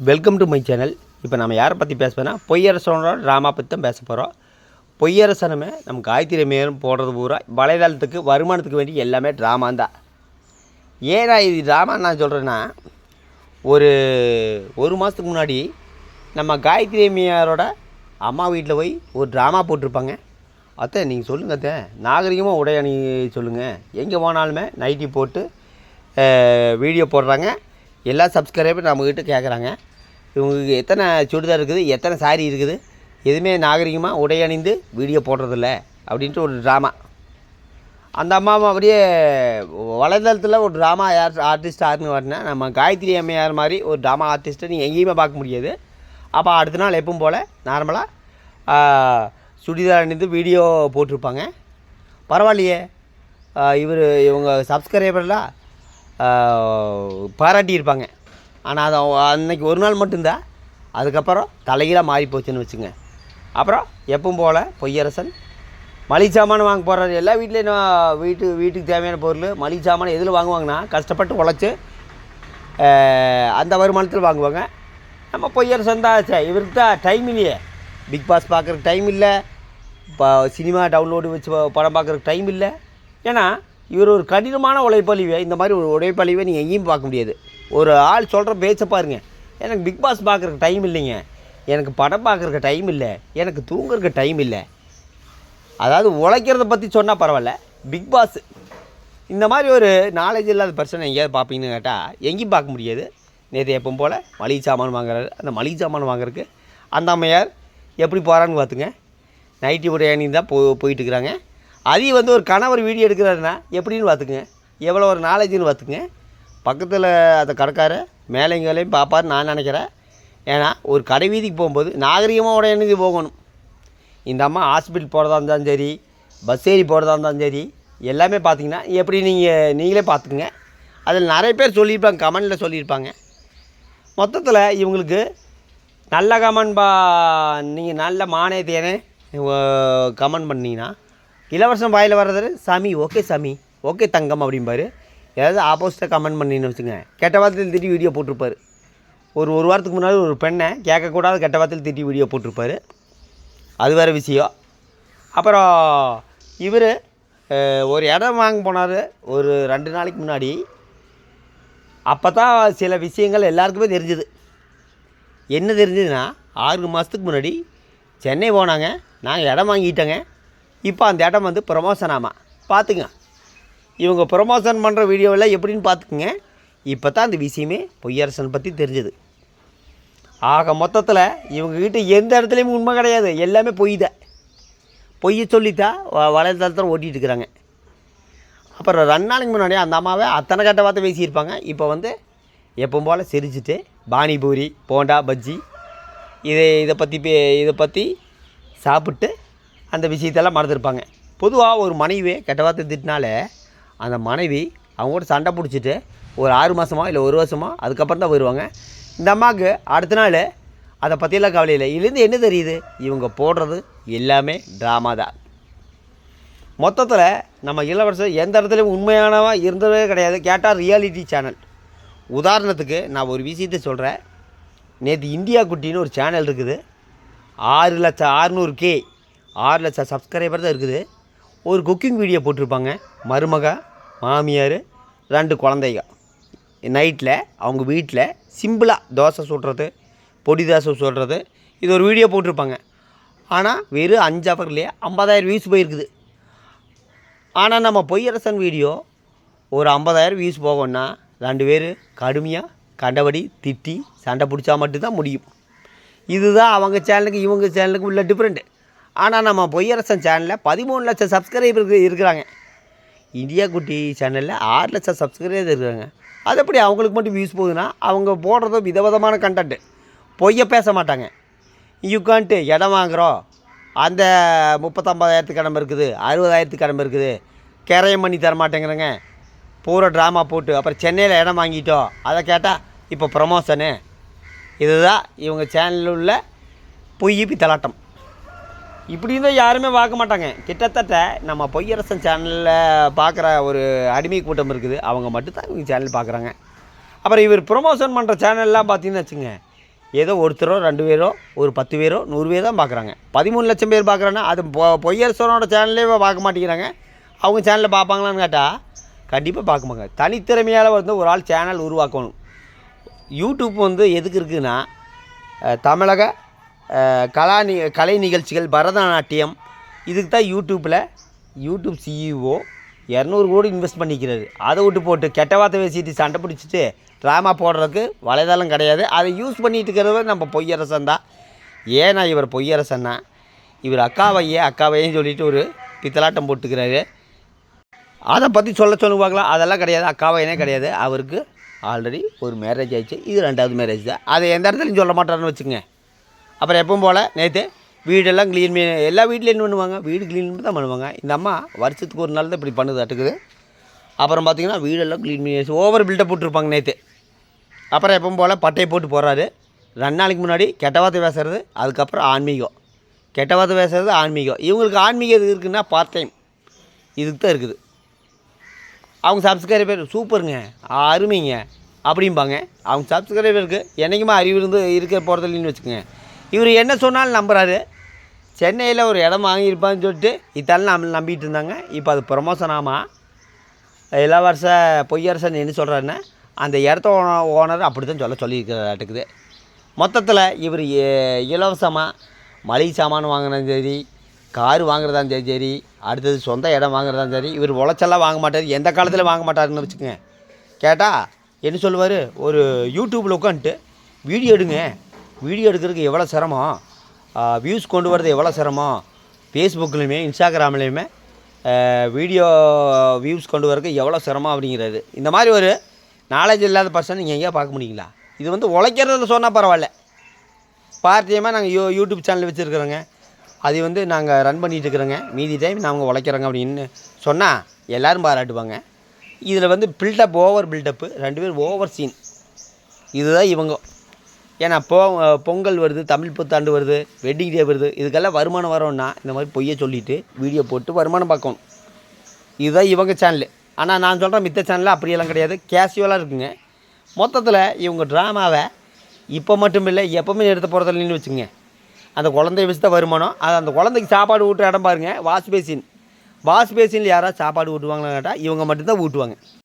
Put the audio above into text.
Welcome to my channel இப்போ நம்ம யாரை பற்றி பேசுவேன்னா பொய்யரசனோட ட்ராமா பற்றி தான் பேச போகிறோம் பொய்யரசனமே நம்ம காயத்ரி மேலும் போடுறது பூரா வலைதளத்துக்கு வருமானத்துக்கு வேண்டி எல்லாமே ட்ராமாந்தான் ஏன்னா இது ட்ராமா நான் சொல்கிறேன்னா ஒரு ஒரு மாதத்துக்கு முன்னாடி நம்ம காயத்ரி அம்மையாரோட அம்மா வீட்டில் போய் ஒரு ட்ராமா போட்டிருப்பாங்க. அத்தை நீங்கள் சொல்லுங்கள் அத்தை. நாகரிகமாக உடைய அணி சொல்லுங்கள் எங்கே போனாலுமே நைட்டி போட்டு வீடியோ போடுறாங்க. எல்லா சப்ஸ்கிரைபர் நம்மக்கிட்ட கேட்குறாங்க இவங்களுக்கு எத்தனை சுடிதார் இருக்குது எத்தனை சாரி இருக்குது எதுவுமே நாகரிகமாக உடை அணிந்து வீடியோ போடுறதில்ல அப்படின்ட்டு ஒரு ட்ராமா அந்த அம்மாவும் அப்படியே வலைதளத்தில் ஒரு ட்ராமா யார் ஆர்டிஸ்ட் யாருன்னு வரனா நம்ம காயத்ரி அம்மையார் மாதிரி ஒரு ட்ராமா ஆர்டிஸ்ட்டை நீங்கள் எங்கேயுமே பார்க்க முடியாது. அப்போ அடுத்த நாள் எப்பவும் போல் நார்மலாக சுடிதார் அணிந்து வீடியோ போட்டிருப்பாங்க. பரவாயில்லையே. இவர் இவங்க சப்ஸ்கிரைபர்லாம் பாராட்டியிருப்பாங்க. ஆனால் அது அன்னைக்கு ஒரு நாள் மட்டும்தான் அதுக்கப்புறம் தலைகீழாக மாறி போச்சுன்னு வச்சுங்க அப்புறம் எப்பவும் போல் பொய்யரசன் மளிகை சாமான் வாங்க போகிறாரு எல்லா வீட்லேயும் வீட்டு வீட்டுக்கு தேவையான பொருள் மளிகை சாமான் எதில் வாங்குவாங்கன்னா கஷ்டப்பட்டு உழைச்சி அந்த வருமானத்தில் வாங்குவாங்க. நம்ம பொய்யரசன் தான் சே இவருக்கு தான் டைம் இல்லையே. பிக் பாஸ் பார்க்குறக்கு டைம் இல்லை. இப்போ சினிமா டவுன்லோடு வச்சு படம் பார்க்குறக்கு டைம் இல்லை. ஏன்னா இவர் ஒரு கடினமான உழைப்பழிவை இந்த மாதிரி ஒரு உழைப்பழிவை நீங்கள் எங்கேயும் பார்க்க முடியாது. ஒரு ஆள் சொல்கிற பேச்சை பாருங்க. எனக்கு பிக் பாஸ் பார்க்குறக்கு டைம் இல்லைங்க. எனக்கு படம் பார்க்குறக்கு டைம் இல்லை. எனக்கு தூங்குறக்கு டைம் இல்லை. அதாவது உழைக்கிறத பற்றி சொன்னால் பரவாயில்ல. பிக் பாஸ் இந்த மாதிரி ஒரு நாலேஜ் இல்லாத பர்சனை எங்கேயாவது பார்ப்பீங்கன்னு கேட்டால் எங்கேயும் பார்க்க முடியாது. நேற்று எப்பவும் போல் மளிகை சாமான் வாங்குறாரு. அந்த மளிகை சாமான் வாங்குறதுக்கு அந்த அம்மையார் எப்படி போகிறான்னு பார்த்துங்க. நைட்டி உடைய அணி தான் போ போயிட்டுருக்குறாங்க அதையும் வந்து ஒரு கணவர் வீடியோ எடுக்கிறாருன்னா எப்படின்னு பார்த்துக்குங்க. எவ்வளோ ஒரு நாலேஜ்னு பார்த்துக்குங்க. பக்கத்தில் அந்த கடைக்கார மேலேங்களையும் பார்ப்பார் நான் நினைக்கிறேன். ஏன்னா ஒரு கடை வீதிக்கு போகும்போது நாகரிகமாக உடைய போகணும். இந்த அம்மா ஹாஸ்பிட்டல் போகிறதா இருந்தாலும் சரி பஸ் ஏறி போகிறதா இருந்தாலும் சரி எல்லாமே பார்த்தீங்கன்னா எப்படி நீங்கள் நீங்களே பார்த்துக்குங்க. அதில் நிறைய பேர் சொல்லியிருப்பாங்க கமெண்டில் சொல்லியிருப்பாங்க. மொத்தத்தில் இவங்களுக்கு நல்ல கமெண்ட் பா நீங்கள் நல்ல மானியத்தேனே கமெண்ட் பண்ணிங்கன்னா இலவசம் வாயில் வர்றது சாமி ஓகே சாமி. ஓகே தங்கம் அப்படிம்பாரு ஏதாவது ஆப்போசிட்டாக கமெண்ட் பண்ணின்னு வச்சுங்க கெட்ட வார்த்தையில் திட்டி வீடியோ போட்டிருப்பார். ஒரு ஒரு வாரத்துக்கு முன்னாடி ஒரு பெண்ணை கேட்கக்கூடாது கெட்ட வார்த்தையில் திட்டி வீடியோ போட்டிருப்பாரு. அது வேறு விஷயம். அப்புறம் இவர் ஒரு இடம் வாங்க போனார். ஒரு ரெண்டு நாளைக்கு முன்னாடி. அப்போ தான் சில விஷயங்கள் எல்லாருக்குமே தெரிஞ்சுது. என்ன தெரிஞ்சதுன்னா ஆறு மாதத்துக்கு முன்னாடி சென்னை போனாங்க. நாங்கள் இடம் வாங்கிட்டோங்க. இப்போ அந்த இடம் வந்து ப்ரொமோஷன் ஆமாம் பார்த்துங்க. இவங்க ப்ரொமோஷன் பண்ணுற வீடியோவில் எப்படின்னு பார்த்துக்குங்க. இப்போ தான் அந்த விஷயமே பொய்யரசன் பற்றி தெரிஞ்சது. ஆக மொத்தத்தில் இவங்கக்கிட்ட எந்த இடத்துலையும் உண்மை கிடையாது. எல்லாமே பொய் தான். பொய்யை சொல்லித்தான் வ- வலைதளத்தில் ஓட்டிகிட்டு இருக்கிறாங்க. அப்புறம் ரெண்டு நாளைக்கு முன்னாடி அந்த அம்மாவை அத்தனை கட்ட வார்த்தை பேசியிருப்பாங்க. இப்போ வந்து எப்பவும் போல் சிரிச்சிட்டு பானிபூரி போண்டா பஜ்ஜி இதை இதை பற்றி பே இதை பற்றி சாப்பிட்டு அந்த விஷயத்தெல்லாம் மறந்துருப்பாங்க. பொதுவாக ஒரு மனைவி கெட்ட வார்த்தை திட்டினாலே அந்த மனைவி அவங்க கூட சண்டை பிடிச்சிட்டு ஒரு ஆறு மாதமோ இல்லை ஒரு வருஷமோ அதுக்கப்புறம் தான் வருவாங்க இந்த அம்மாவுக்கு அடுத்த நாள் அதை பற்றியெல்லாம் கவலை இல்லை. இதுலேருந்து என்ன தெரியுது? இவங்க போடுறது எல்லாமே ட்ராமா தான். மொத்தத்தில் நம்ம இளவரசர் எந்த இடத்துலையும் உண்மையானவா இருந்ததே கிடையாது. கேட்டால் ரியாலிட்டி சேனல் உதாரணத்துக்கு நான் ஒரு விஷயத்தை சொல்கிறேன் நேற்று இந்தியா குட்டின்னு ஒரு சேனல் இருக்குது. ஆறு லட்சம் ஆறுநூறு கே ஆறு லட்சம் சப்ஸ்கிரைபர் தான் இருக்குது. ஒரு குக்கிங் வீடியோ போட்டிருப்பாங்க. மருமக மாமியார் ரெண்டு குழந்தைங்க. நைட்டில் அவங்க வீட்டில் சிம்பிளாக தோசை சுடுறது பொடி தோசை சுடுறது இது ஒரு வீடியோ போட்டிருப்பாங்க. ஆனால் வெறும் அஞ்சு அவர்லேயே ஐம்பதாயிரம் வியூஸ் போயிருக்குது. ஆனால் நம்ம பொய்யரசன் வீடியோ ஒரு ஐம்பதாயிரம் வியூஸ் போகணும்னா ரெண்டு பேர் கடுமையாக கண்டபடி திட்டி சண்டை பிடிச்சா மட்டும்தான் முடியும். இதுதான் அவங்க சேனலுக்கு இவங்க சேனலுக்கு உள்ள டிஃப்ரெண்ட்டு ஆனால் நம்ம பொய்யரசன் சேனலில் பதிமூணு லட்சம் சப்ஸ்கிரைபர் இருக்கிறாங்க. இந்தியா குட்டி சேனலில் ஆறு லட்சம் சப்ஸ்கிரைபர் இருக்கிறாங்க. அது எப்படி அவங்களுக்கு மட்டும் வியூஸ் போகுதுன்னா அவங்க போடுறது விதவிதமான கண்டென்ட்டு பொய்யை பேச மாட்டாங்க. யுக்கான்ட்டு இடம் வாங்குகிறோம் அந்த முப்பத்தொம்பதாயிரத்துக்கு இடம் இருக்குது அறுபதாயிரத்துக்கு இடம் இருக்குது. கிரையம் பண்ணி தரமாட்டேங்கிறேங்க. பூரா ட்ராமா போட்டு அப்புறம் சென்னையில் இடம் வாங்கிட்டோம் அதை கேட்டால் இப்போ ப்ரமோஷனு இதுதான் இவங்க சேனலில் உள்ள பொய் தலாட்டம். இப்படி இருந்தால் யாருமே பார்க்க மாட்டாங்க. கிட்டத்தட்ட நம்ம பொய்யரசன் சேனலில் பார்க்குற ஒரு அடிமை கூட்டம் இருக்குது. அவங்க மட்டும்தான் இவங்க சேனல் பார்க்குறாங்க. அப்புறம் இவர் ப்ரொமோஷன் பண்ணுற சேனல்லாம் பார்த்தீங்கன்னு வச்சுங்க ஏதோ ஒருத்தரோ ரெண்டு பேரோ ஒரு பத்து பேரோ நூறு பேர் தான் பார்க்குறாங்க. பதிமூணு லட்சம் பேர் பார்க்குறாங்கன்னா அது பொ பொய்யரசனோட சேனல்லே பார்க்க மாட்டேங்கிறாங்க. அவங்க சேனலில் பார்ப்பாங்களான்னு கேட்டால் கண்டிப்பாக பார்க்க மாட்டாங்க. தனித்திறமையால் வந்து ஒரு ஆள் சேனல் உருவாக்கணும். யூடியூப் வந்து எதுக்கு இருக்குதுன்னா தமிழக கலா நி கலை நிகழ்ச்சிகள் பரதநாட்டியம் இதுக்கு தான் யூடியூப்பில் யூடியூப் சிஇஓ இரநூறு கோடி இன்வெஸ்ட் பண்ணிக்கிறாரு. அதை விட்டு போட்டு கெட்ட வார்த்தை பேசிட்டு சண்டை பிடிச்சிட்டு ட்ராமா போடுறதுக்கு வலைதளம் கிடையாது. அதை யூஸ் பண்ணிட்டு இருக்கிறது நம்ம பொய்யரசன் தான். ஏன்னா இவர் பொய்யரசன்னா இவர் அக்காவையே அக்காவையும் சொல்லிட்டு ஒரு பித்தலாட்டம் போட்டுக்கிறாரு. அதை பற்றி சொல்ல சொல்லுவாங்களா? பார்க்கலாம் அதெல்லாம் கிடையாது. அக்காவையனே கிடையாது. அவருக்கு ஆல்ரெடி ஒரு மேரேஜ் ஆயிடுச்சு. இது ரெண்டாவது மேரேஜ் தான். அதை எந்த இடத்துலையும் சொல்ல மாட்டாருன்னு வச்சுங்க அப்புறம் எப்பவும் போல் நேற்று வீடெல்லாம் க்ளீன் பண்ணி எல்லா வீட்லேயும் என்ன பண்ணுவாங்க? வீடு க்ளீன் பண்ணி தான் பண்ணுவாங்க. இந்த அம்மா வருஷத்துக்கு ஒரு நாள் தான் இப்படி பண்ணுது அட்டுக்குது. அப்புறம் பார்த்தீங்கன்னா வீடெல்லாம் க்ளீன் பண்ணி ஓவர் பில்டப் போட்டிருப்பாங்க நேற்று அப்புறம் எப்பவும் போல் பட்டையை போட்டு போடுறாரு. ரெண்டு நாளைக்கு முன்னாடி கெட்ட வார்த்தை பேசுறது அதுக்கப்புறம் ஆன்மீகம். கெட்ட வார்த்தை பேசுறது ஆன்மீகம். இவங்களுக்கு ஆன்மீகம் எது இருக்குன்னா பார்ட் டைம் இதுக்கு தான் இருக்குது. அவங்க சப்ஸ்கிரைபர் சூப்பருங்க அருமைங்க அப்படிம்பாங்க. அவங்க சப்ஸ்கிரைபருக்கு என்றைக்குமே அறிவு இருந்து இருக்க போகிறதில்லன்னு வச்சுக்கோங்க. இவர் என்ன சொன்னாலும் நம்புகிறாரு சென்னையில் ஒரு இடம் வாங்கியிருப்பான்னு சொல்லிட்டு இத்தாலும் நம்ம நம்பிட்டு இருந்தாங்க. இப்போ அது ப்ரமோஷன் ஆமாம் இளவரச பொய்யரசன் என்ன சொல்கிறாருன்னா அந்த இடத்த ஓன- ஓனர் அப்படி தான் சொல்ல சொல்லியிருக்கிறாட்டுக்குது மொத்தத்தில் இவர் இலவசமாக மளிகை சாமான் வாங்கினதும் சரி கார் வாங்குறதாலும் சரி சரி அடுத்தது சொந்த இடம் வாங்குறதாலும் சரி இவர் உழைச்செல்லாம் வாங்க மாட்டார். எந்த காலத்தில் வாங்க மாட்டாருன்னு வச்சுக்கோங்க. கேட்டால் என்ன சொல்லுவார்? ஒரு யூடியூப்பில் உட்காந்துட்டு வீடியோ எடுங்க. வீடியோ எடுக்கிறதுக்கு எவ்வளோ சிரமம்? வியூஸ் கொண்டு வரது எவ்வளோ சிரமம்? ஃபேஸ்புக்லேயுமே இன்ஸ்டாகிராம்லேயுமே வீடியோ வியூஸ் கொண்டு வரதுக்கு எவ்வளோ சிரமம் அப்படிங்கிறது. இந்த மாதிரி ஒரு நாலேஜ் இல்லாத பர்சன் நீங்கள் எங்கேயா பார்க்க முடியுங்களா? இது வந்து உழைக்கிறதுல சொன்னால் பரவாயில்ல. பார்த்தியமாக நாங்கள் யூ யூடியூப் சேனல் வச்சுருக்குறோங்க. அது வந்து நாங்கள் ரன் பண்ணிகிட்டு இருக்கிறோங்க. மீதி டைம் நாங்கள் உழைக்கிறோங்க அப்படின்னு சொன்னால் எல்லோரும் பாராட்டுவாங்க. இதில் வந்து பில்டப் ஓவர் பில்டப்பு ரெண்டு பேரும் ஓவர் சீன் இதுதான் இவங்க. ஏன்னா பொ பொங்கல் வருது தமிழ் புத்தாண்டு வருது வெட்டிங் டே வருது இதுக்கெல்லாம் வருமானம் வரோன்னா இந்த மாதிரி பொய்யை சொல்லிவிட்டு வீடியோ போட்டு வருமானம் பார்க்கணும். இதுதான் இவங்க சேனலு ஆனால் நான் சொல்கிறேன் மித்த சேனலில் அப்படியெல்லாம் கிடையாது. கேஷுவலாக இருக்குங்க. மொத்தத்தில் இவங்க ட்ராமாவை இப்போ மட்டும் இல்லை எப்போவுமே எடுத்து போகிறதில்லன்னு வச்சுங்க அந்த குழந்தைய வச்சு தான் வருமானம். அது அந்த குழந்தைக்கு சாப்பாடு ஊட்டுற இடம் பாருங்க வாஷ் பேசின் வாஷ் பேசினில் யாராவது சாப்பாடு ஊட்டுவாங்களான்னு கேட்டால் இவங்க மட்டும்தான் ஊட்டுவாங்க.